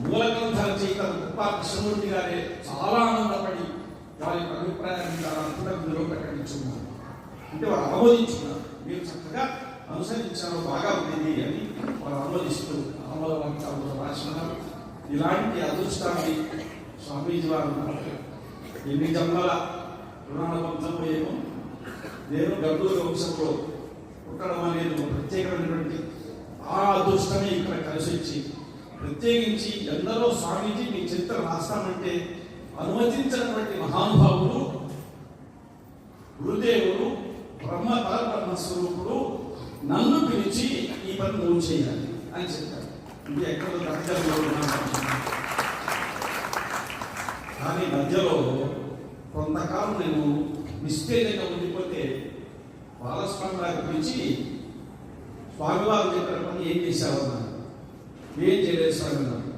మూలగ్రంథ రచయిత గొప్ప కృష్ణమూర్తి గారే చాలా ఆనందపడి వారి యొక్క అభిప్రాయాన్ని కూడా ఇందులో ప్రకటించున్నారు. అంటే వారు ఆమోదించున్నారు మీరు చక్కగా అనుసరించారు బాగా ఉంది అని వారు ఆమోదిస్తూ ఆమోదవంతాలు రాసినారు. ఇలాంటి అదృష్టాన్ని స్వామీజీ వారు ఎన్ని జన్మల రుణానుబంధంలో ఏమో? నేను గడ్డూరు వంశంలో పుట్టడం అనేది ఒక ప్రత్యేకమైనటువంటి ఆ అదృష్టమే ఇక్కడ కలిసి వచ్చి ప్రత్యేకించి ఎందరో స్వామీజీ మీ చరిత్ర రాస్తామంటే అనుమతించినటువంటి మహానుభావులు గురుదేవుడు బ్రహ్మ పరబ్రహ్మ స్వరూపుడు నన్ను పిలిచి ఈ పని నువ్వు చేయాలి అని చెప్పారు. ఇది ఎక్కడో దగ్గరలో కానీ మధ్యలో కొంతకాలం నేను నిశ్చయంగా ఉండిపోతే బాలస్వామి గారు పిలిచి స్వామివారు చెప్పిన పని ఏం చేశావన్నారు ఏం చేయలేదు సార్ అన్నారు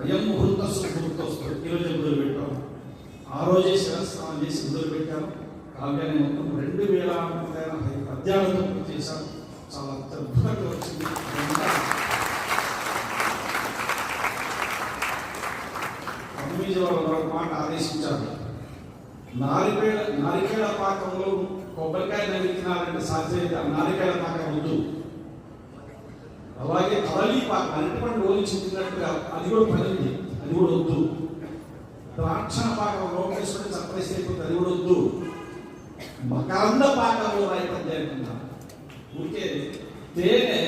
అయం ముహూర్త సుముహూర్తస్తు ఈరోజు మొదలు పెట్టాం. ఆ రోజే శిరస్నానం చేసి మొదలు పెట్టాము కావ్యాన్ని మొత్తం రెండు వేల నూట పద్యాలతో పూర్తి చేశాం. చాలా అద్భుతంగా వచ్చింది. మరొక మాట ఆదేశించారు. నారికేళ నారికేళ పాకంలో కొబ్బరికాయ నవ్వుతున్నారంటే సాధ్యత నారికేళ పాకం వద్దు. అలాగే కదలీ అరటిపండు రోజు చెందినట్టుగా అది కూడా పడింది. అది కూడా వద్దు. ద్రాక్ష పాకం లోకేశ్వరుడు సర్ప్రైజ్ అయిపోతుంది అది కూడా వద్దు. మకరంద పాకంలో రైతం చేయకుండా ఊరికే తేనె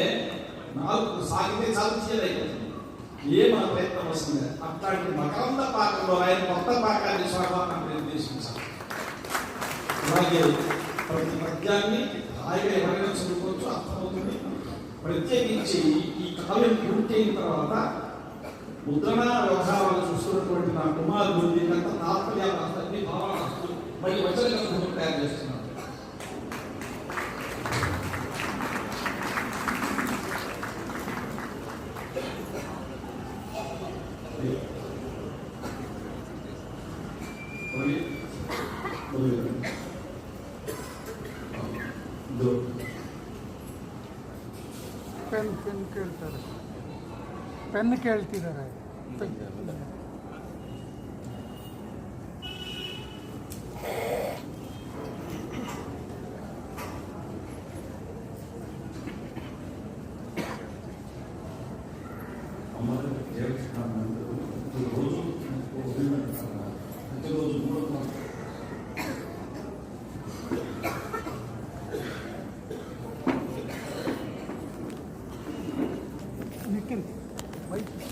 నాలుగు సాగితే చాలా చేయలేకపోతుంది ఏ మన ప్రయత్నం వస్తుంది అట్లాంటి మకరంద పాకంలో ఆయన కొత్త పాకాన్ని స్వాగతం నిర్దేశించాలి అలాగే ప్రతి పద్యాన్ని హాయిగా ఎవరైనా చదువుకోవచ్చు అర్థమవుతుంది. ప్రత్యేకించి ఈ కాలం పూర్తయిన తర్వాత ముద్రణ వ్యవహారాలు చూస్తున్నటువంటి నా కుమారుడు దీనికంతా తాత్పర్యాలు అన్ని భావాలు మళ్ళీ వచన గ్రంథం తయారు చేస్తున్నాడు ఓకే. ಪೆನ್ ಪೆನ್ ಕೇಳ್ತಾರೆ ಪೆನ್ ಕೇಳ್ತಿದ್ದಾರೆ రోజు किमती